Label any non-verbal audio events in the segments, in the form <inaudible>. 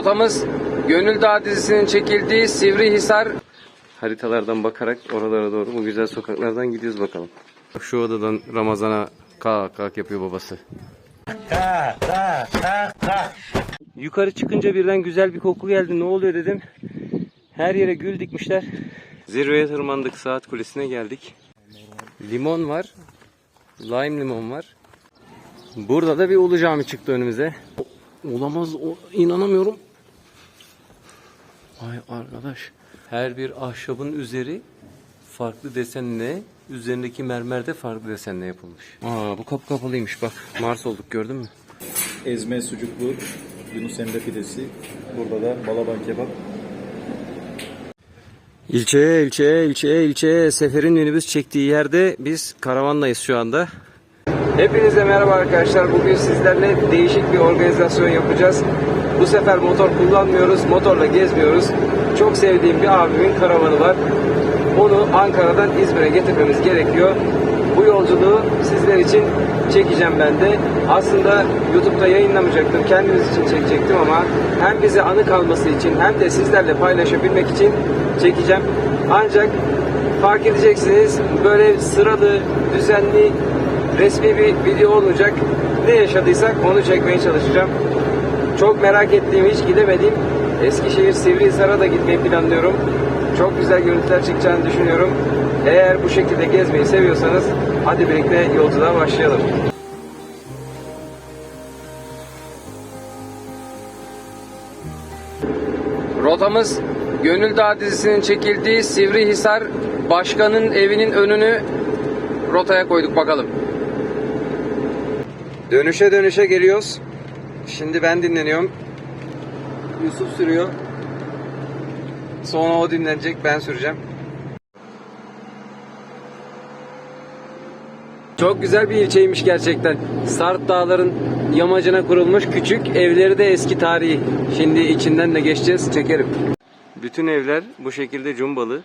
Rotamız Gönül Dağı dizisinin çekildiği Sivrihisar haritalardan bakarak oralara doğru bu güzel sokaklardan gidiyoruz bakalım. Şu odadan Ramazan'a kalk kalk yapıyor babası. Yukarı çıkınca birden güzel bir koku geldi. Ne oluyor dedim. Her yere gül dikmişler. Zirveye tırmandık. Saat kulesine geldik. Limon var. Lime limon var. Burada da bir Ulu Cami çıktı önümüze. Olamaz. O, inanamıyorum. Ay arkadaş. Her bir ahşabın üzeri farklı desenle, üzerindeki mermer de farklı desenle yapılmış. Aa bu kapı kapalıymış bak. Mars olduk gördün mü? Ezme sucuklu Yunus Emre pidesi. Burada da balaban kebap. İlçeye, ilçeye, ilçeye, ilçeye seferin minibüs çektiği yerde biz karavanlayız şu anda. Hepinize merhaba arkadaşlar. Bugün sizlerle değişik bir organizasyon yapacağız. Bu sefer motor kullanmıyoruz, motorla gezmiyoruz. Çok sevdiğim bir abimin karavanı var. Onu Ankara'dan İzmir'e getirmemiz gerekiyor. Bu yolculuğu sizler için çekeceğim ben de. Aslında YouTube'da yayınlamayacaktım. Kendimiz için çekecektim ama hem bize anı kalması için hem de sizlerle paylaşabilmek için çekeceğim. Ancak fark edeceksiniz böyle sıralı, düzenli, resmi bir video olacak. Ne yaşadıysak onu çekmeye çalışacağım. Çok merak ettiğim, hiç gidemediğim Eskişehir Sivrihisar'a da gitmeyi planlıyorum. Çok güzel görüntüler çıkacağını düşünüyorum. Eğer bu şekilde gezmeyi seviyorsanız hadi birlikte yolculuğa başlayalım. Rotamız Gönül Dağı dizisinin çekildiği Sivrihisar Başkan'ın evinin önünü rotaya koyduk bakalım. Dönüşe dönüşe geliyoruz. Şimdi ben dinleniyorum. Yusuf sürüyor. Sonra o dinlenecek ben süreceğim. Çok güzel bir ilçeymiş gerçekten. Sart Dağların yamacına kurulmuş küçük evleri de eski tarihi. Şimdi içinden de geçeceğiz çekerim. Bütün evler bu şekilde cumbalı.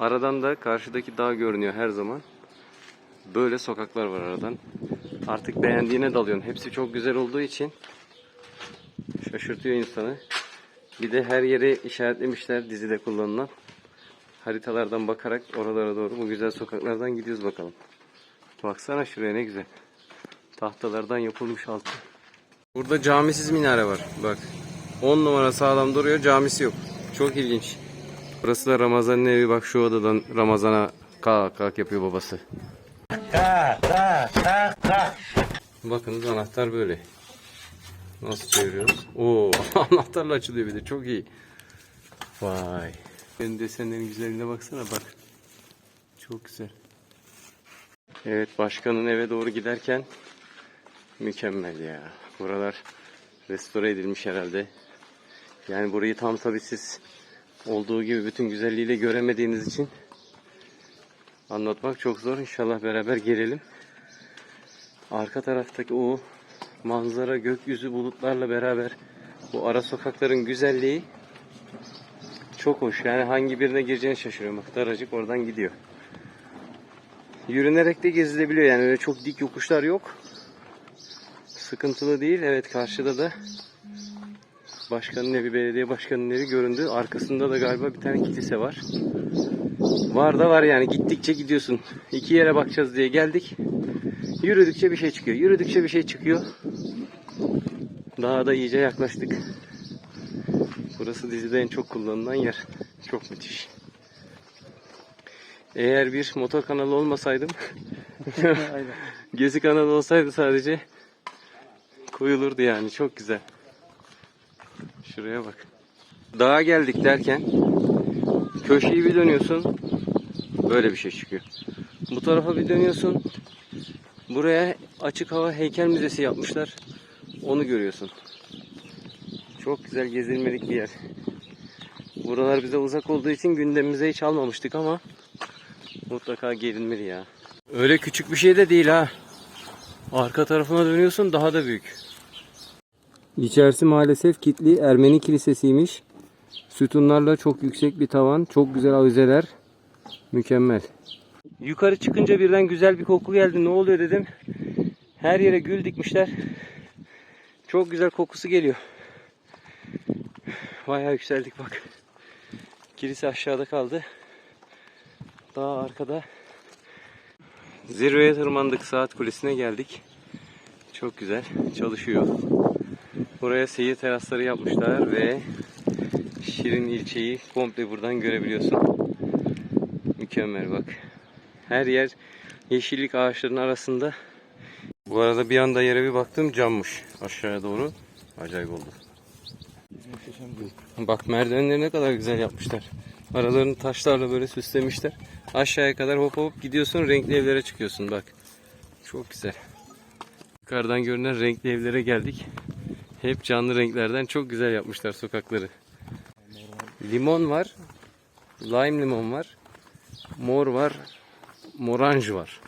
Aradan da karşıdaki dağ görünüyor her zaman. Böyle sokaklar var aradan. Artık beğendiğine dalıyorsun. Hepsi çok güzel olduğu için şaşırtıyor insanı. Bir de her yeri işaretlemişler dizide kullanılan. Haritalardan bakarak oralara doğru bu güzel sokaklardan gidiyoruz bakalım. Baksana şuraya ne güzel. Tahtalardan yapılmış altı. Burada camisiz minare var. Bak. 10 numara sağlam duruyor. Camisi yok. Çok ilginç. Burası da Ramazan'ın evi. Bak şu odadan Ramazan'a kalk kalk yapıyor babası. Bakınız anahtar böyle. Nasıl çeviriyoruz? Oo, <laughs> anahtarla açılıyor bir de. Çok iyi. Vay. Senin desenlerin güzelliğine baksana bak. Çok güzel. Evet başkanın eve doğru giderken mükemmel ya. Buralar restore edilmiş herhalde. Yani burayı tam tabii siz olduğu gibi bütün güzelliğiyle göremediğiniz için anlatmak çok zor. İnşallah beraber gelelim. Arka taraftaki o manzara, gökyüzü bulutlarla beraber bu ara sokakların güzelliği çok hoş. Yani hangi birine gireceğini şaşırıyorum. Bak daracık oradan gidiyor. Yürünerek de gezilebiliyor yani öyle çok dik yokuşlar yok. Sıkıntılı değil. Evet karşıda da başkanın evi, belediye başkanının evi göründü. Arkasında da galiba bir tane kilise var. Var da var yani gittikçe gidiyorsun. İki yere bakacağız diye geldik. Yürüdükçe bir şey çıkıyor. Yürüdükçe bir şey çıkıyor. Daha da iyice yaklaştık. Burası dizide en çok kullanılan yer. Çok müthiş. Eğer bir motor kanalı olmasaydım <laughs> Gezi kanalı olsaydı sadece koyulurdu yani çok güzel. Şuraya bak. Dağa geldik derken köşeyi bir dönüyorsun böyle bir şey çıkıyor. Bu tarafa bir dönüyorsun buraya açık hava heykel müzesi yapmışlar. Onu görüyorsun. Çok güzel gezilmelik bir yer. Buralar bize uzak olduğu için gündemimize hiç almamıştık ama mutlaka gelinmeli ya. Öyle küçük bir şey de değil ha. Arka tarafına dönüyorsun daha da büyük. İçerisi maalesef kitli Ermeni kilisesiymiş. Sütunlarla çok yüksek bir tavan, çok güzel avizeler. Mükemmel. Yukarı çıkınca birden güzel bir koku geldi. Ne oluyor dedim. Her yere gül dikmişler. Çok güzel kokusu geliyor. Bayağı yükseldik bak. Kilise aşağıda kaldı. Daha arkada. Zirveye tırmandık. Saat kulesine geldik. Çok güzel. Çalışıyor. Buraya seyir terasları yapmışlar ve Şirin ilçeyi komple buradan görebiliyorsun. Mükemmel bak. Her yer yeşillik ağaçların arasında. Bu arada bir anda yere bir baktım cammış aşağıya doğru. Acayip oldu. Bak merdivenleri ne kadar güzel yapmışlar. Aralarını taşlarla böyle süslemişler. Aşağıya kadar hop hop gidiyorsun renkli evlere çıkıyorsun bak. Çok güzel. Yukarıdan görünen renkli evlere geldik. Hep canlı renklerden çok güzel yapmışlar sokakları. Limon var. Lime limon var. Mor var. Moranj var.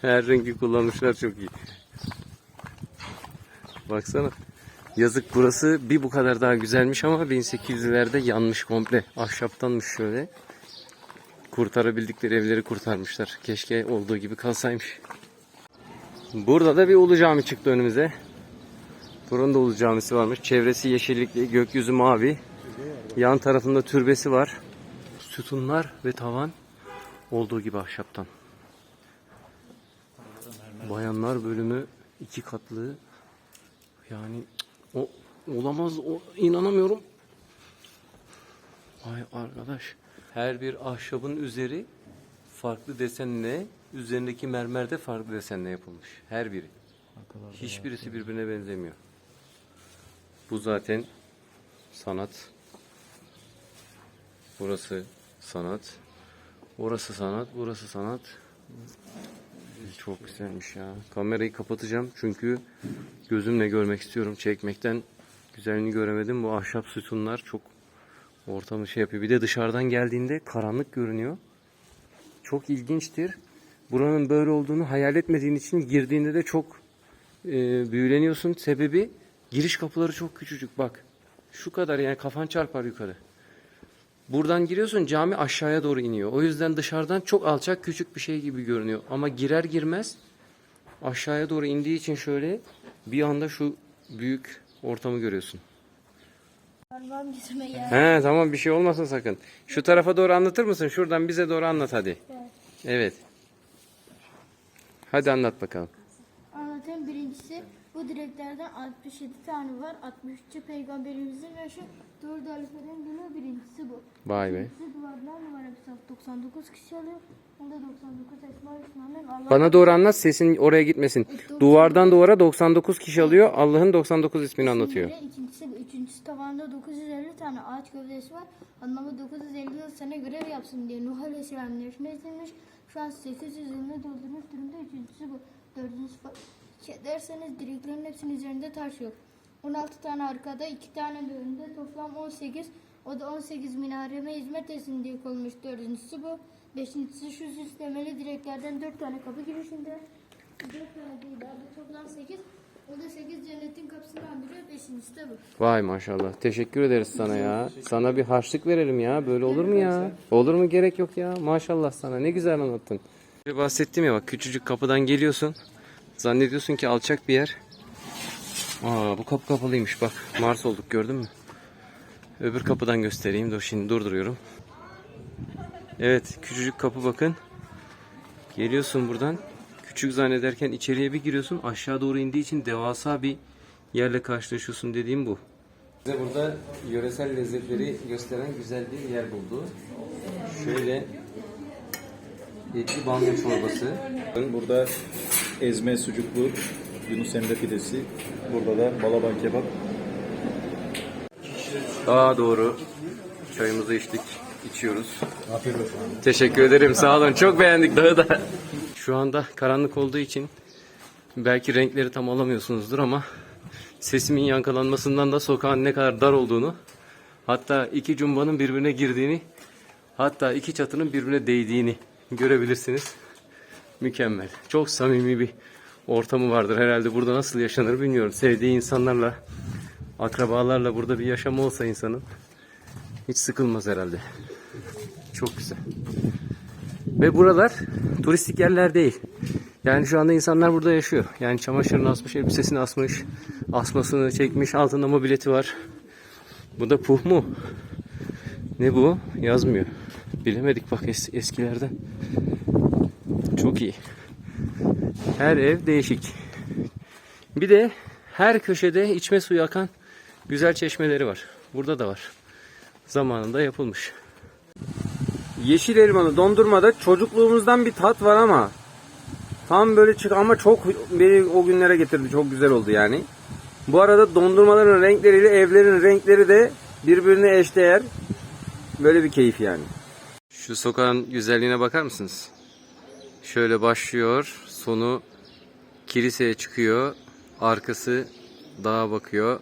Her rengi kullanmışlar çok iyi. Baksana. Yazık burası bir bu kadar daha güzelmiş ama 1800'lerde yanmış komple. Ahşaptanmış şöyle. Kurtarabildikleri evleri kurtarmışlar. Keşke olduğu gibi kalsaymış. Burada da bir Ulu Cami çıktı önümüze. Buranın da Ulu Camisi varmış. Çevresi yeşillikli, gökyüzü mavi. Yan tarafında türbesi var. Sütunlar ve tavan olduğu gibi ahşaptan. Bayanlar bölümü iki katlı. Yani o olamaz. O inanamıyorum. Vay arkadaş. Her bir ahşabın üzeri farklı desenle, üzerindeki mermer de farklı desenle yapılmış. Her biri. Hiçbirisi birbirine benzemiyor. Bu zaten sanat. Burası sanat. Orası sanat, burası sanat. Çok güzelmiş ya. Kamerayı kapatacağım çünkü gözümle görmek istiyorum. Çekmekten güzelliğini göremedim. Bu ahşap sütunlar çok ortamı şey yapıyor. Bir de dışarıdan geldiğinde karanlık görünüyor. Çok ilginçtir. Buranın böyle olduğunu hayal etmediğin için girdiğinde de çok e, büyüleniyorsun. Sebebi giriş kapıları çok küçücük bak. Şu kadar yani kafan çarpar yukarı. Buradan giriyorsun cami aşağıya doğru iniyor. O yüzden dışarıdan çok alçak küçük bir şey gibi görünüyor. Ama girer girmez aşağıya doğru indiği için şöyle bir anda şu büyük ortamı görüyorsun. He tamam bir şey olmasın sakın. Şu tarafa doğru anlatır mısın? Şuradan bize doğru anlat hadi. Evet. Evet. Hadi anlat bakalım. Anlatayım birincisi bu direklerden 67 tane var. 63. peygamberimizin ve şu dört alifelerin günü birincisi bu. Vay be. Duvarlar numarası 99 kişi alıyor. Onda 99 Esma Hüsna'nın Allah Bana doğru anlat sesin oraya gitmesin. Duvardan duvara 99 kişi alıyor. Allah'ın 99 ismini anlatıyor. İkincisi bu. Üçüncüsü tavanda 950 tane ağaç gövdesi var. Anlamı 950 yıl sana görev yapsın diye Nuh Aleyhisselam yarışma edilmiş. Şu an 800 yılını doldurmuş durumda. Üçüncüsü bu. Dördüncüsü derseniz direklerin hepsinin üzerinde taş yok. 16 tane arkada, 2 tane de önünde toplam 18. O da 18 minareme hizmet etsin diye konmuş. Dördüncüsü bu. Beşincisi şu süslemeli direklerden 4 tane kapı girişinde. 4 tane değil abi toplam 8. O da 8 cennetin kapısını andırıyor. Beşincisi de bu. Vay maşallah. Teşekkür ederiz sana ya. Sana bir harçlık verelim ya. Böyle olur mu ya? Olur mu? Gerek yok ya. Maşallah sana. Ne güzel anlattın. Bahsettim ya bak küçücük kapıdan geliyorsun. Zannediyorsun ki alçak bir yer. Aa bu kapı kapalıymış bak. Mars olduk gördün mü? Öbür kapıdan göstereyim. Dur şimdi durduruyorum. Evet küçücük kapı bakın. Geliyorsun buradan. Küçük zannederken içeriye bir giriyorsun. Aşağı doğru indiği için devasa bir yerle karşılaşıyorsun dediğim bu. Size burada yöresel lezzetleri gösteren güzel bir yer buldu. Şöyle etli bamya çorbası. Burada ezme sucuklu Yunus Emre pidesi. Burada da balaban kebap. Daha doğru. Çayımızı içtik, içiyoruz. Teşekkür ederim, sağ olun. Çok beğendik dağı da. Şu anda karanlık olduğu için belki renkleri tam alamıyorsunuzdur ama sesimin yankılanmasından da sokağın ne kadar dar olduğunu, hatta iki cumbanın birbirine girdiğini, hatta iki çatının birbirine değdiğini görebilirsiniz. Mükemmel. Çok samimi bir ortamı vardır herhalde. Burada nasıl yaşanır bilmiyorum. Sevdiği insanlarla, akrabalarla burada bir yaşam olsa insanın hiç sıkılmaz herhalde. Çok güzel. Ve buralar turistik yerler değil. Yani şu anda insanlar burada yaşıyor. Yani çamaşırını asmış, elbisesini asmış, asmasını çekmiş, altında mobileti var. Bu da puh mu? Ne bu? Yazmıyor. Bilemedik bak es- eskilerden. Çok iyi. Her ev değişik. Bir de her köşede içme suyu akan güzel çeşmeleri var. Burada da var. Zamanında yapılmış. Yeşil elmalı dondurmada çocukluğumuzdan bir tat var ama tam böyle çık ama çok beni o günlere getirdi. Çok güzel oldu yani. Bu arada dondurmaların renkleriyle evlerin renkleri de birbirine eşdeğer. Böyle bir keyif yani. Şu sokağın güzelliğine bakar mısınız? Şöyle başlıyor, sonu kiliseye çıkıyor, arkası dağa bakıyor.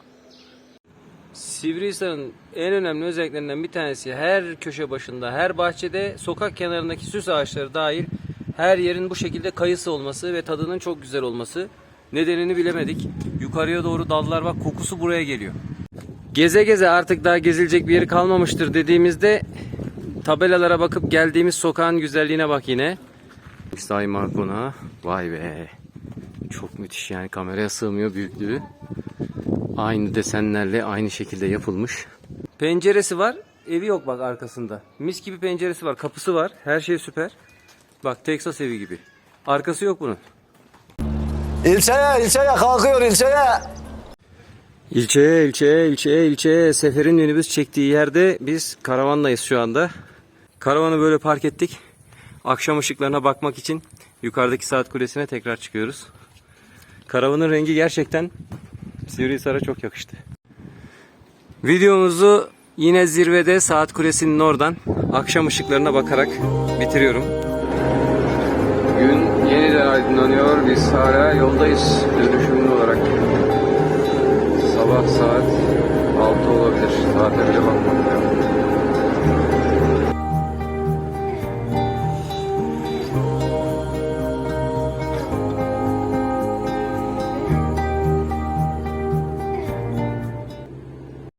Sivrihisar'ın en önemli özelliklerinden bir tanesi her köşe başında, her bahçede, sokak kenarındaki süs ağaçları dahil her yerin bu şekilde kayısı olması ve tadının çok güzel olması. Nedenini bilemedik. Yukarıya doğru dallar bak kokusu buraya geliyor. Geze geze artık daha gezilecek bir yeri kalmamıştır dediğimizde tabelalara bakıp geldiğimiz sokağın güzelliğine bak yine. İstai Markona. Vay be. Çok müthiş yani kameraya sığmıyor büyüklüğü. Aynı desenlerle aynı şekilde yapılmış. Penceresi var. Evi yok bak arkasında. Mis gibi penceresi var. Kapısı var. Her şey süper. Bak Texas evi gibi. Arkası yok bunun. İlçeye, ilçeye kalkıyor ilçeye. İlçeye, ilçeye, ilçeye, ilçeye. Seferin minibüs çektiği yerde biz karavanlayız şu anda. Karavanı böyle park ettik. Akşam ışıklarına bakmak için yukarıdaki saat kulesine tekrar çıkıyoruz. Karavanın rengi gerçekten Sivrihisar'a çok yakıştı. Videomuzu yine zirvede saat kulesinin oradan akşam ışıklarına bakarak bitiriyorum. Gün yeniden aydınlanıyor. Biz hala yoldayız dönüşümlü olarak. Sabah saat 6 olabilir. Saate bile bakmadım.